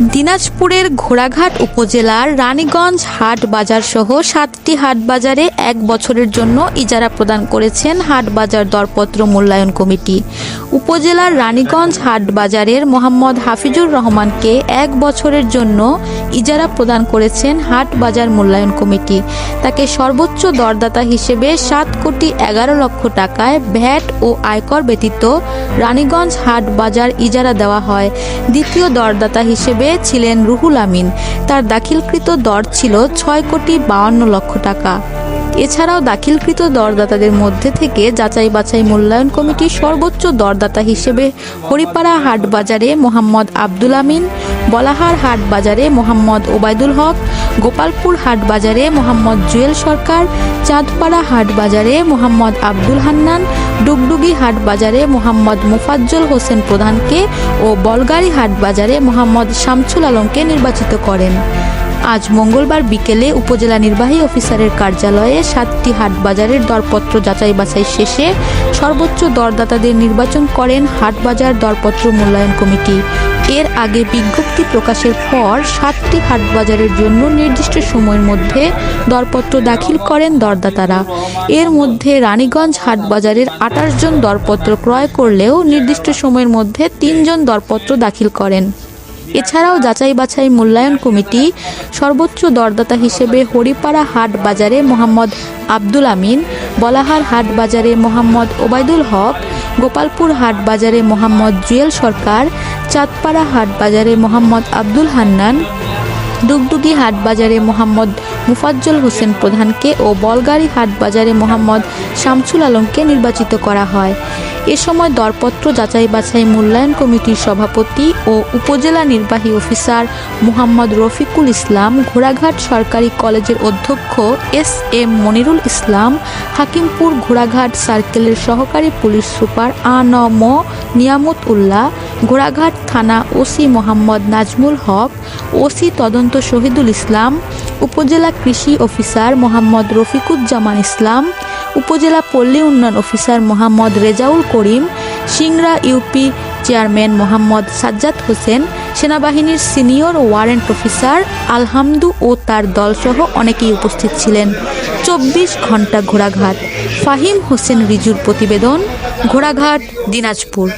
দিনাজপুরের ঘোড়াঘাট উপজেলার রানীগঞ্জ হাট বাজার সহ সাতটি হাট বাজারে এক বছরের জন্য ইজারা প্রদান করেছেন হাট বাজার দরপত্র মূল্যায়ন কমিটি। উপজেলার রানীগঞ্জ হাট বাজারের মোহাম্মদ হাফিজুর রহমানকে এক বছরের জন্য ইজারা প্রদান করেছেন হাট বাজার মূল্যায়ন কমিটি। তাকে সর্বোচ্চ দরদাতা হিসেবে সাত কোটি এগারো লক্ষ টাকায় ভ্যাট ও আয়কর ব্যতীত রানীগঞ্জ হাট বাজার ইজারা দেওয়া হয়। দ্বিতীয় দরদাতা হিসেবে ছিলেন রুহুল আমিন। তার দাখিলকৃত দর ছিল ছয় কোটি বাউন্ন লক্ষ টাকা। এছাড়াও দাখিলকৃত দরদাতাদের মধ্যে থেকে যাচাই বাছাই মূল্যায়ন কমিটির সর্বোচ্চ দরদাতা হিসেবে হরিপাড়া হাট বাজারে মোহাম্মদ আব্দুল আমিন, বলাহার হাট বাজারে মোহাম্মদ ওবায়দুল হক, গোপালপুর হাট বাজারে মোহাম্মদ জুয়েল সরকার, চাঁদপাড়া হাট বাজারে মোহাম্মদ আব্দুল হান্নান, ডুগডুগি হাট বাজারে মোহাম্মদ মুফাজ্জল হোসেন প্রধানকে ও বলগাড়ি হাট বাজারে মোহাম্মদ শামসুল আলমকে নির্বাচিত করেন। আজ মঙ্গলবার বিকেলে উপজেলা নির্বাহী অফিসারের কার্যালয়ে সাতটি হাট বাজারের দরপত্র যাচাই বাছাই শেষে সর্বোচ্চ দরদাতাদের নির্বাচন করেন হাট বাজার দরপত্র মূল্যায়ন কমিটি। এর আগে বিজ্ঞপ্তি প্রকাশের পর সাতটি হাট বাজারের জন্য নির্দিষ্ট সময়ের মধ্যে দরপত্র দাখিল করেন দরদাতারা। এর মধ্যে রানীগঞ্জ হাট বাজারের আঠাশ জন দরপত্র ক্রয় করলেও নির্দিষ্ট সময়ের মধ্যে তিনজন দরপত্র দাখিল করেন। এছাড়াও যাচাই বাছাই মূল্যায়ন কমিটি সর্বোচ্চ দরদাতা হিসেবে হরিপাড়া হাট বাজারে মোহাম্মদ আব্দুল আমিন, বলাহার হাট বাজারে মোহাম্মদ ওবায়দুল হক, গোপালপুর হাট বাজারে মোহাম্মদ জুয়েল সরকার, চাঁদপাড়া হাট বাজারে মোহাম্মদ আব্দুল হান্নান ডুগডুগি হাট বাজারে মোহাম্মদ মুফাজ্জল হোসেন প্রধানকে ও বলগাড়ি হাট বাজারে মোহাম্মদ শামসুল আলমকে নির্বাচিত করা হয়। এ সময় দরপত্র যাচাই বাছাই মূল্যায়ন কমিটির সভাপতি ও উপজেলা নির্বাহী অফিসার মোহাম্মদ রফিকুল ইসলাম, ঘোড়াঘাট সরকারি কলেজের অধ্যক্ষ এস এম মনিরুল ইসলাম, হাকিমপুর ঘোড়াঘাট সার্কেলের সহকারী পুলিশ সুপার আ ন ম নিয়ামত উল্লাহ ঘোড়াঘাট থানা ওসি মোহাম্মদ নাজমুল হক, ওসি তদন্ত শহীদুল ইসলাম, উপজেলা কৃষি অফিসার মোহাম্মদ রফিকুজ্জামান ইসলাম, উপজেলা পল্লী উন্নয়ন officer Mohammad Rezaul Karim Singra UP chairman Mohammad Sajjad Hossain, সেনাবাহিনীর সিনিয়র ওয়ারেন্ট অফিসার আলহামদু ও তার দলসহ অনেকেই উপস্থিত ছিলেন। চব্বিশ ঘণ্টা ঘোড়াঘাট, ফাহিম হোসেন রিজুর প্রতিবেদন, ঘোড়াঘাট, দিনাজপুর।